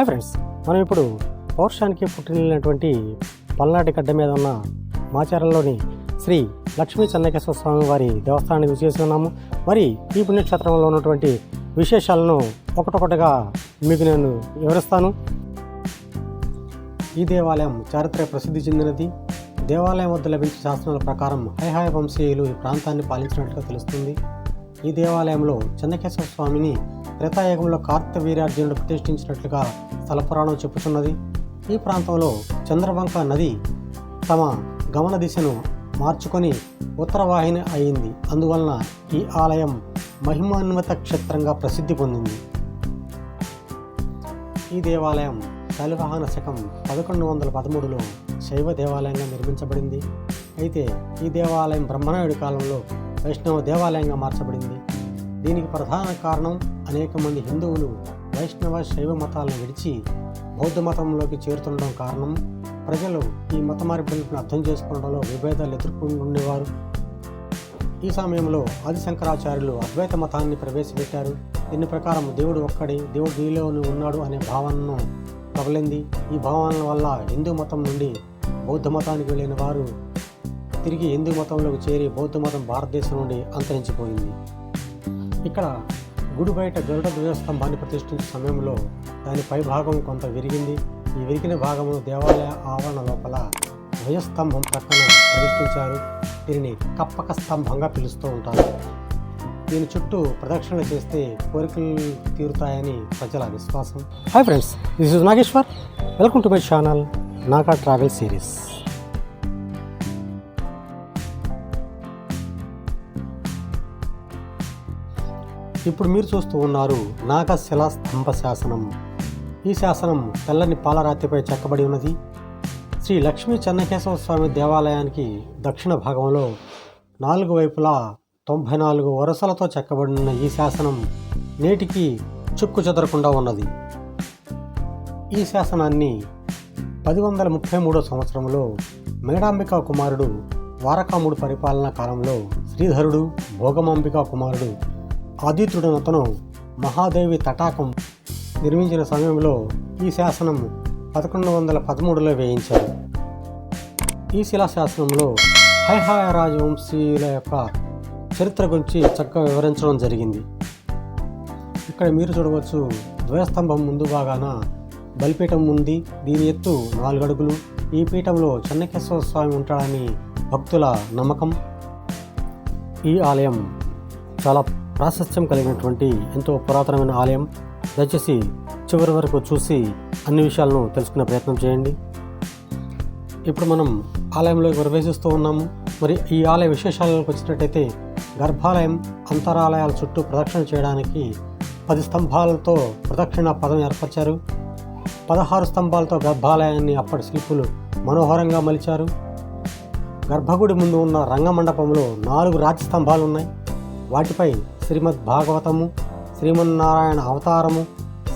Hi friends మనం ఇప్పుడు పౌరుషానికి పుట్టినటువంటి పల్నాటి గడ్డ మీద ఉన్న మాచారంలోని శ్రీ లక్ష్మీ చెన్నకేశ్వర స్వామి వారి దేవస్థానానికి చేసి ఉన్నాము. మరి ఈ పుణ్యక్షేత్రంలో ఉన్నటువంటి విశేషాలను ఒకటొకటిగా మీకు నేను వివరిస్తాను. ఈ దేవాలయం చారిత్రక ప్రసిద్ధి చెందినది. దేవాలయం వద్ద లభించే శాసనాల ప్రకారం హైహాయ వంశీయులు ఈ ప్రాంతాన్ని పాలించినట్లుగా తెలుస్తుంది. ఈ దేవాలయంలో చెన్నకేశ్వర స్వామిని త్రేతాయుగంలో కార్తవీర్యార్జునుడు ప్రతిష్ఠించినట్లుగా స్థల పురాణం చెప్పుచున్నది ఈ ప్రాంతంలో చంద్రవంక నది తమ గమన దిశను మార్చుకొని ఉత్తరవాహిని అయింది. అందువలన ఈ ఆలయం మహిమాన్విత క్షేత్రంగా ప్రసిద్ధి పొందింది. ఈ దేవాలయం శాలివాహన శకం పదకొండు వందల పదమూడులో శైవ దేవాలయంగా నిర్మించబడింది. అయితే ఈ దేవాలయం బ్రహ్మనాయుడి కాలంలో వైష్ణవ దేవాలయంగా మార్చబడింది. దీనికి ప్రధాన కారణం అనేక మంది హిందువులు వైష్ణవ శైవ మతాలను విడిచి బౌద్ధ మతంలోకి చేరుతుండడం కారణం ప్రజలు ఈ మత మార్పులను అర్థం చేసుకోవడంలో విభేదాలు ఎదుర్కొంటుండేవారు. ఈ సమయంలో ఆదిశంకరాచార్యులు అద్వైత మతాన్ని ప్రవేశపెట్టారు. దీని ప్రకారం దేవుడు ఒక్కడే దేవుడు దీలోని ఉన్నాడు అనే భావనను ప్రబలింది. ఈ భావనల వల్ల హిందూ మతం నుండి బౌద్ధ మతానికి వెళ్ళిన వారు తిరిగి హిందూ మతంలోకి చేరి బౌద్ధ మతం భారతదేశం నుండి అంతరించిపోయింది. ఇక్కడ గుడి బయట గరుడ ధ్వజస్తంభాన్ని ప్రతిష్ఠించే సమయంలో దాని పై భాగం కొంత విరిగింది. ఈ విరిగిన భాగమును దేవాలయ ఆవరణ లోపల ధ్వజస్తంభం ప్రక్కన ప్రతిష్ఠించారు. దీనిని కప్పక స్తంభంగా పిలుస్తూ ఉంటారు. దీని చుట్టూ ప్రదక్షిణ చేస్తే కోరికలు తీరుతాయని ప్రజల విశ్వాసం. Hi friends this is Nageshwar. Welcome to my channel Naga travel series ఇప్పుడు మీరు చూస్తూ ఉన్నారు నాగశిల స్తంభ శాసనం. ఈ శాసనం తెల్లని పాలరాతిపై చెక్కబడి ఉన్నది. శ్రీ లక్ష్మీ చెన్నకేశవ స్వామి దేవాలయానికి దక్షిణ భాగంలో నాలుగు వైపులా తొంభై నాలుగు వరుసలతో చెక్కబడిన ఈ శాసనం నేటికి చుక్కు చెదరకుండా ఉన్నది. ఈ శాసనాన్ని పది వందల ముప్పై మూడో సంవత్సరంలో మేడాంబిక కుమారుడు వారకాముడు పరిపాలనా కాలంలో శ్రీధరుడు భోగమాంబిక కుమారుడు ఆదిత్యుడనతను మహాదేవి తటాకం నిర్మించిన సమయంలో ఈ శాసనం పదకొండు వందల పదమూడులో వేయించారు. ఈ శిలాశాసనంలో హైహాయ రాజవంశీయుల యొక్క చరిత్ర గురించి చక్కగా వివరించడం జరిగింది. ఇక్కడ మీరు చూడవచ్చు ద్వయస్తంభం ముందు భాగాన బలిపీఠం ఉంది. దీని ఎత్తు నాలుగు అడుగులు. ఈ పీఠంలో చెన్నకేశ్వర స్వామి ఉంటాడని భక్తుల నమ్మకం. ఈ ఆలయం చాలా ప్రాశస్త్యం కలిగినటువంటి ఎంతో పురాతనమైన ఆలయం. దయచేసి చివరి వరకు చూసి అన్ని విషయాలను తెలుసుకునే ప్రయత్నం చేయండి. ఇప్పుడు మనం ఆలయంలోకి ప్రవేశిస్తూ ఉన్నాము మరి ఈ ఆలయ విశేషాలకు వచ్చినట్టయితే గర్భాలయం అంతరాలయాల చుట్టూ ప్రదక్షిణ చేయడానికి పది స్తంభాలతో ప్రదక్షిణ పదం ఏర్పరిచారు. పదహారు స్తంభాలతో గర్భాలయాన్ని అప్పటి శిల్పులు మనోహరంగా మలిచారు. గర్భగుడి ముందు ఉన్న రంగమండపంలో నాలుగు రాతి స్తంభాలు ఉన్నాయి వాటిపై శ్రీమద్ భాగవతము శ్రీమన్నారాయణ అవతారము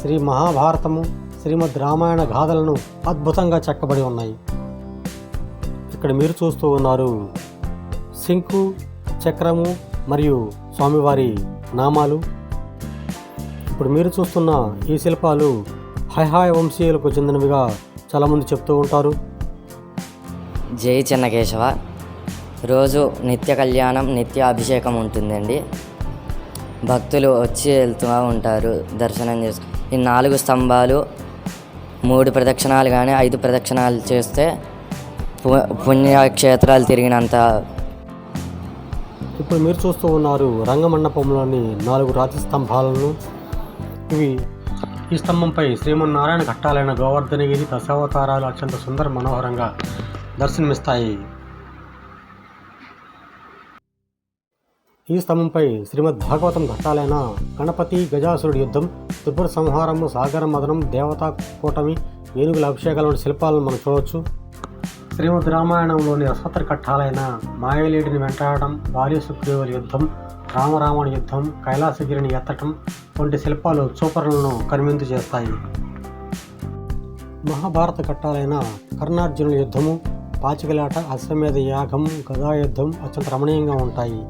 శ్రీ మహాభారతము శ్రీమద్ రామాయణ గాథలను అద్భుతంగా చెక్కబడి ఉన్నాయి. ఇక్కడ మీరు చూస్తూ ఉన్నారు శంకు చక్రము మరియు స్వామివారి నామాలు. ఇప్పుడు మీరు చూస్తున్న ఈ శిల్పాలు హైహాయ వంశీయులకు చెందినవిగా చాలామంది చెప్తూ ఉంటారు. జై చెన్నకేశవ. రోజు నిత్య కళ్యాణం నిత్య అభిషేకం ఉంటుందండి. భక్తులు వచ్చి వెళ్తూ ఉంటారు దర్శనం చేసు ఈ నాలుగు స్తంభాలు మూడు ప్రదక్షిణాలు కానీ ఐదు ప్రదక్షిణాలు చేస్తే పు- పుణ్యక్షేత్రాలు తిరిగినంత ఇప్పుడు మీరు చూస్తూ ఉన్నారు రంగమండపంలోని నాలుగు రాతి స్తంభాలను. ఇవి ఈ స్తంభంపై శ్రీమన్నారాయణ ఘట్టాలైన గోవర్ధనగిరి దశావతారాలు అత్యంత సుందర మనోహరంగా దర్శనమిస్తాయి. ఈ స్తంభంపై శ్రీమద్ భాగవతం ఘట్టాలైన గణపతి గజాసురుడి యుద్ధం త్రిపుర సంహారము సాగర మదనం దేవతా కూటమి ఏనుగుల అభిషేకాల వంటి శిల్పాలను మనం చూడవచ్చు. శ్రీమద్ రామాయణంలోని అసత్ర ఘట్టాలైన మాయలేడిని వెంటాడడం బాల్య సుగ్రీవుల యుద్ధం రామరావణ యుద్ధం కైలాసగిరిని ఎత్తటం వంటి శిల్పాలు చూపరులను కనువిందు చేస్తాయి. మహాభారత ఘట్టాలైన కర్ణార్జునుల యుద్ధము పాచికలాట అశ్వమేధ యాగం గదా యుద్ధం అత్యంత రమణీయంగా ఉంటాయి.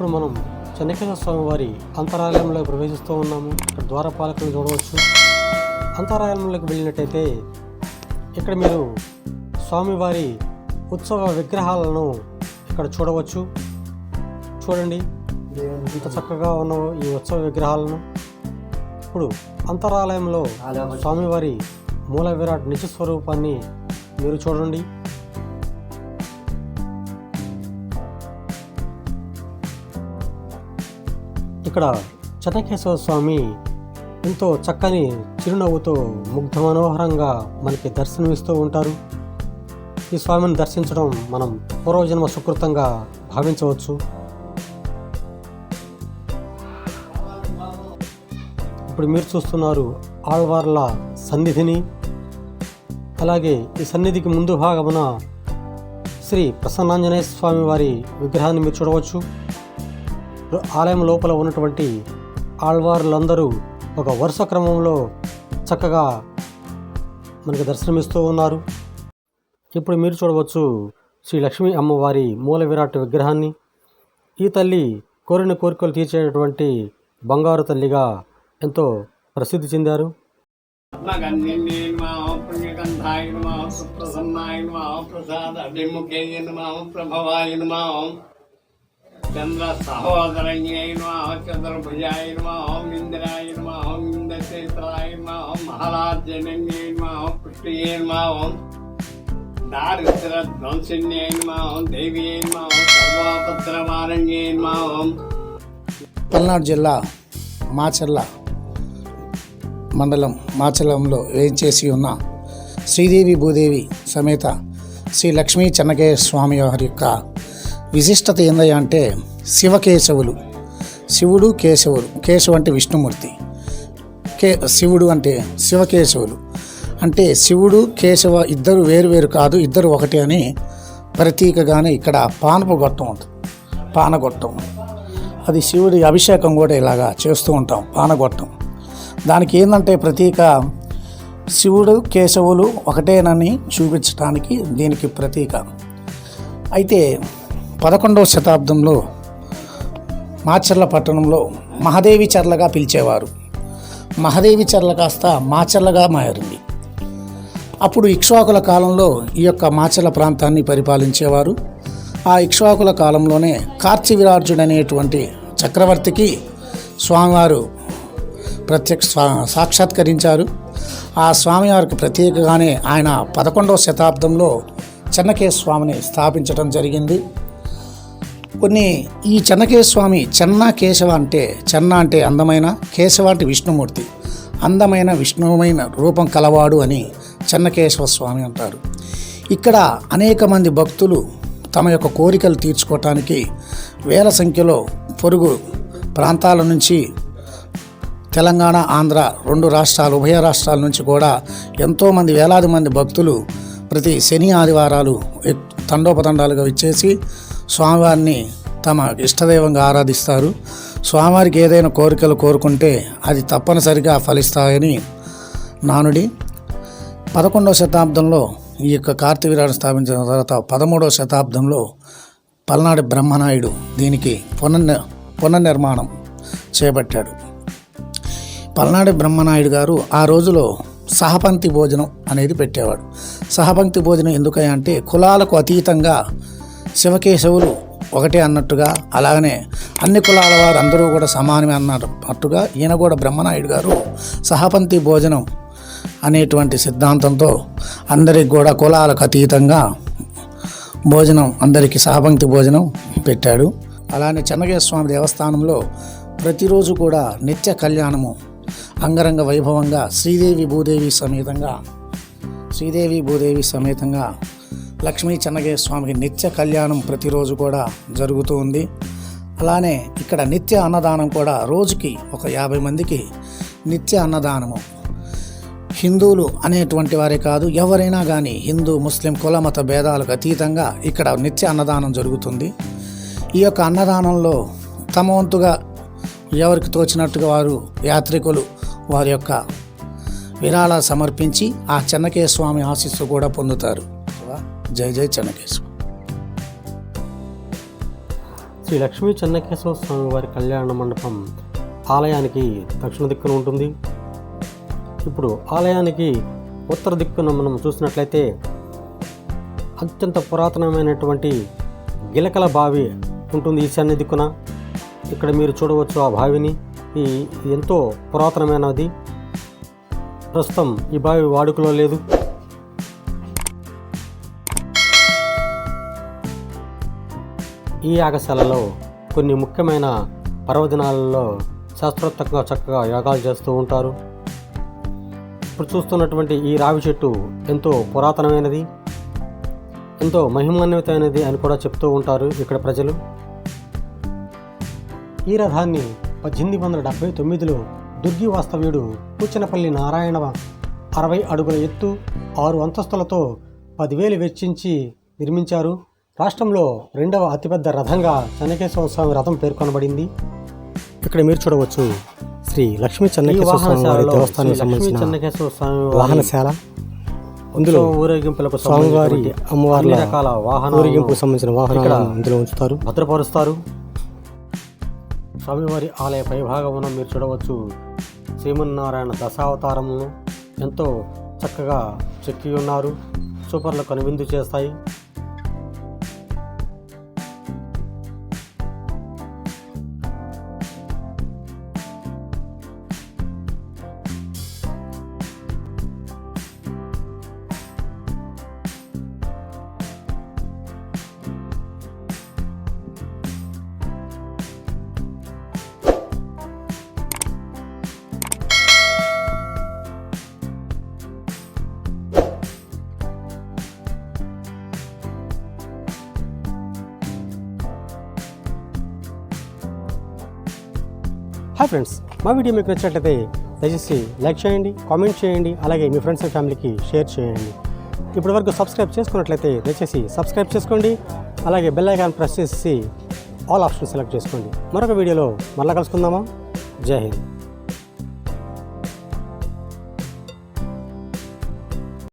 ఇప్పుడు మనం చెన్నకేశ్వర స్వామి వారి అంతరాలయంలో ప్రవేశిస్తూ ఉన్నాము. ఇక్కడ ద్వారపాలకులను చూడవచ్చు. అంతరాలయంలోకి వెళ్ళినట్టయితే ఇక్కడ మీరు స్వామివారి ఉత్సవ విగ్రహాలను ఇక్కడ చూడవచ్చు. చూడండి. ఇంత చక్కగా ఉన్న ఈ ఉత్సవ విగ్రహాలను. ఇప్పుడు అంతరాలయంలో స్వామివారి మూల విరాట్ నిజ స్వరూపాన్ని మీరు చూడండి. ఇక్కడ చెన్నకేశవ స్వామి ఎంతో చక్కని చిరునవ్వుతో ముగ్ధ మనోహరంగా మనకి దర్శనమిస్తూ ఉంటారు. ఈ స్వామిని దర్శించడం మనం పూర్వజన్మ సుకృతంగా భావించవచ్చు. ఇప్పుడు మీరు చూస్తున్నారు ఆళ్వార్ల సన్నిధిని. అలాగే ఈ సన్నిధికి ముందు భాగమున శ్రీ ప్రసన్నాంజనేయ స్వామి వారి విగ్రహాన్ని మీరు చూడవచ్చు. ఆలయం లోపల ఉన్నటువంటి ఆళ్వార్లందరూ ఒక వరుస క్రమంలో చక్కగా మనకి దర్శనమిస్తూ ఉన్నారు. ఇప్పుడు మీరు చూడవచ్చు శ్రీ లక్ష్మీ అమ్మవారి మూల విరాట్ విగ్రహాన్ని. ఈ తల్లి కోరిన కోరికలు తీర్చేటటువంటి బంగారు తల్లిగా ఎంతో ప్రసిద్ధి చెందారు. ప్రభవాయ చంద్ర సహోదరయ్యై నమః చంద్రభుజాయ నమః ఇంద్రాయ నమః ఇంద్రచేత్రాయ నమః మహారాజన్యై ఓం పుష్టియే ఓం దారిద్ర ధ్వంసిన్యై నమః దేవ్యై నమః సర్వభద్రమారణ్యై ఓం పల్నాడు జిల్లా మాచర్ల మండలం మాచలంలో వేయించేసి ఉన్న శ్రీదేవి భూదేవి సమేత శ్రీ లక్ష్మీ చెన్నకేయ స్వామి వారి యొక్క విశిష్టత ఏందయ్య అంటే శివకేశవులు. శివుడు కేశవులు కేశవు అంటే విష్ణుమూర్తి. కే శివుడు అంటే శివకేశవులు. అంటే శివుడు కేశవ ఇద్దరు వేరు వేరు కాదు ఇద్దరు ఒకటి అని ప్రతీకగానే ఇక్కడ పానపు గొట్టం ఉంటుంది పానగొట్టం. అది శివుడి అభిషేకం కూడా ఇలాగా చేస్తూ ఉంటాం పానగొట్టం. దానికి ఏంటంటే ప్రతీక శివుడు కేశవులు ఒకటేనని చూపించడానికి దీనికి ప్రతీక. అయితే పదకొండవ శతాబ్దంలో మాచర్ల పట్టణంలో మహాదేవి చర్లగా పిలిచేవారు. మహాదేవి చర్ల కాస్త మాచర్లగా మారింది. అప్పుడు ఇక్ష్వాకుల కాలంలో ఈ యొక్క మాచర్ల ప్రాంతాన్ని పరిపాలించేవారు. ఆ ఇక్ష్వాకుల కాలంలోనే కార్చివిరార్జుడు అనేటువంటి చక్రవర్తికి స్వామివారు ప్రత్యక్ష సాక్షాత్కరించారు. ఆ స్వామివారికి ప్రత్యేకగానే ఆయన పదకొండవ శతాబ్దంలో చెన్నకేశ స్వామిని స్థాపించడం జరిగింది. కొన్ని ఈ చెన్నకేశ స్వామి చెన్న కేశవ అంటే చెన్న అంటే అందమైన కేశవ అంటే విష్ణుమూర్తి. అందమైన విష్ణుమైన రూపం కలవాడు అని చెన్నకేశవ స్వామి అంటారు. ఇక్కడ అనేక మంది భక్తులు తమ యొక్క కోరికలు తీర్చుకోవటానికి వేల సంఖ్యలో పొరుగు ప్రాంతాల నుంచి తెలంగాణ ఆంధ్ర రెండు రాష్ట్రాలు ఉభయ రాష్ట్రాల నుంచి కూడా ఎంతోమంది వేలాది మంది భక్తులు ప్రతి శని ఆదివారాలు తండోపతండాలుగా ఇచ్చేసి స్వామివారిని తమ ఇష్టదైవంగా ఆరాధిస్తారు. స్వామివారికి ఏదైనా కోరికలు కోరుకుంటే అది తప్పనిసరిగా ఫలిస్తాయని నానుడి. పదకొండవ శతాబ్దంలో ఈ యొక్క కార్తీవీరాన్ని స్థాపించిన తర్వాత పదమూడవ శతాబ్దంలో పల్నాడు బ్రహ్మనాయుడు దీనికి పునర్ని పునర్నిర్మాణం చేపట్టాడు. పల్నాడు బ్రహ్మనాయుడు గారు ఆ రోజులో సహపంక్తి భోజనం అనేది పెట్టేవాడు. సహపంక్తి భోజనం ఎందుకని అంటే కులాలకు అతీతంగా శివకేశవులు ఒకటే అన్నట్టుగా అలాగనే అన్ని కులాల వారు అందరూ కూడా సమానమే అన్నట్టుగా ఈయన కూడా బ్రహ్మనాయుడు గారు సహపంక్తి భోజనం అనేటువంటి సిద్ధాంతంతో అందరికి కూడా కులాలకు అతీతంగా భోజనం అందరికీ సహపంక్తి భోజనం పెట్టాడు. అలానే చెన్నకేశ్వర స్వామి దేవస్థానంలో ప్రతిరోజు కూడా నిత్య కళ్యాణము అంగరంగ వైభవంగా శ్రీదేవి భూదేవి సమేతంగా శ్రీదేవి భూదేవి సమేతంగా లక్ష్మీ చెన్నకేశ్వర స్వామికి నిత్య కళ్యాణం ప్రతిరోజు కూడా జరుగుతూ ఉంది. అలానే ఇక్కడ నిత్య అన్నదానం కూడా రోజుకి ఒక యాభై మందికి నిత్య అన్నదానము. హిందువులు అనేటువంటి వారే కాదు ఎవరైనా కానీ హిందూ ముస్లిం కుల మత భేదాలకు అతీతంగా ఇక్కడ నిత్య అన్నదానం జరుగుతుంది. ఈ యొక్క అన్నదానంలో తమ వంతుగా ఎవరికి తోచినట్టుగా వారు యాత్రికులు వారి యొక్క విరాళ సమర్పించి ఆ చెన్నకేశ స్వామి ఆశీస్సు కూడా పొందుతారు. జై జై చెన్నకేశ్వర శ్రీ లక్ష్మీ చెన్నకేశవ స్వామి వారి కళ్యాణ మండపం ఆలయానికి దక్షిణ దిక్కున ఉంటుంది. ఇప్పుడు ఆలయానికి ఉత్తర దిక్కున మనం చూసినట్లయితే అత్యంత పురాతనమైనటువంటి గిలకల బావి ఉంటుంది ఈశాన్య దిక్కున. ఇక్కడ మీరు చూడవచ్చు ఆ బావిని. ఈ ఎంతో పురాతనమైనది. ప్రస్తుతం ఈ బావి వాడుకలో లేదు. ఈ యాగశాలలో కొన్ని ముఖ్యమైన పర్వదినాలలో శాస్త్రోత్తంగా చక్కగా యాగాలు చేస్తూ ఉంటారు. ఇప్పుడు చూస్తున్నటువంటి ఈ రావి చెట్టు ఎంతో పురాతనమైనది. ఎంతో మహిమాన్వితమైనది అని కూడా చెప్తూ ఉంటారు ఇక్కడ ప్రజలు. ఈ రథాన్ని పద్దెనిమిది వందల డెబ్బై తొమ్మిదిలో దుర్గి వాస్తవ్యుడు కూచనపల్లి నారాయణ అరవై అడుగుల ఎత్తు ఆరు అంతస్తులతో పదివేలు వెచ్చించి నిర్మించారు. రాష్ట్రంలో రెండవ అతిపెద్ద రథంగా చెన్నకేశ్వర స్వామి రథం పేర్కొనబడింది. ఇక్కడ మీరు చూడవచ్చు శ్రీ లక్ష్మీ చెన్నకేశ్వర స్వామి వారి దేవస్థానం సంబంధించిన చెన్నకేశ్వర స్వామి వాహనశాల. అందులో ఊరేగింపులకు స్వామివారి అమ్మవారి రకాల వాహన ఊరేగింపుకు సంబంధించిన వాహనాలు ఇందులో ఉంచుతారు. భద్రపరుస్తారు. స్వామివారి ఆలయ పైభాగమున మీరు చూడవచ్చు శ్రీమన్నారాయణ దశావతారములను ఎంతో చక్కగా చెక్కి ఉన్నారు. సూపర్లు కనువిందు చేస్తాయి. హాయ్ ఫ్రెండ్స్ మా వీడియో మీకు నచ్చినట్లయితే దయచేసి లైక్ చేయండి కామెంట్ చేయండి అలాగే మీ ఫ్రెండ్స్ అండ్ ఫ్యామిలీకి షేర్ చేయండి. ఇప్పటి వరకు సబ్స్క్రైబ్ చేసుకున్నట్లయితే దయచేసి సబ్స్క్రైబ్ చేసుకోండి అలాగే బెల్ ఐకాన్ ప్రెస్ చేసి ఆల్ ఆప్షన్ సెలెక్ట్ చేసుకోండి. మరొక వీడియోలో మరలా కలుసుకుందామా? జై హింద్.